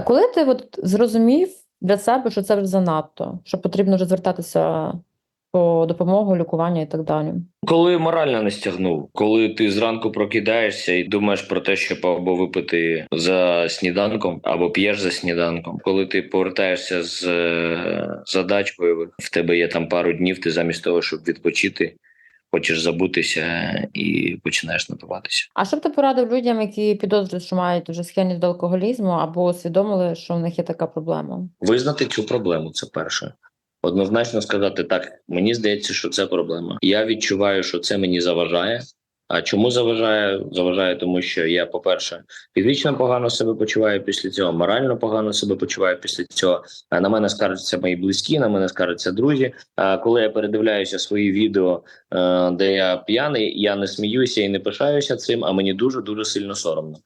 Коли ти от зрозумів для себе, що це вже занадто, що потрібно вже звертатися по допомогу, лікування і так далі. Коли морально не стягнув, коли ти зранку прокидаєшся і думаєш про те, щоб або випити за сніданком, або п'єш за сніданком. Коли ти повертаєшся з е, задач бойових, в тебе є там пару днів, ти замість того, щоб відпочити, хочеш забутися і починаєш напиватися. А що б ти порадив людям, які підозрюють, що мають вже схильність до алкоголізму, або усвідомили, що в них є така проблема? Визнати цю проблему це перше. Однозначно сказати так, мені здається, що це проблема. Я відчуваю, що це мені заважає. А чому заважає? Заважає, тому що я, по-перше, фізично погано себе почуваю після цього, морально погано себе почуваю після цього. На мене скаржаться мої близькі, на мене скаржаться друзі. А коли я передивляюся свої відео, е, де я п'яний, я не сміюся і не пишаюся цим, а мені дуже дуже сильно соромно.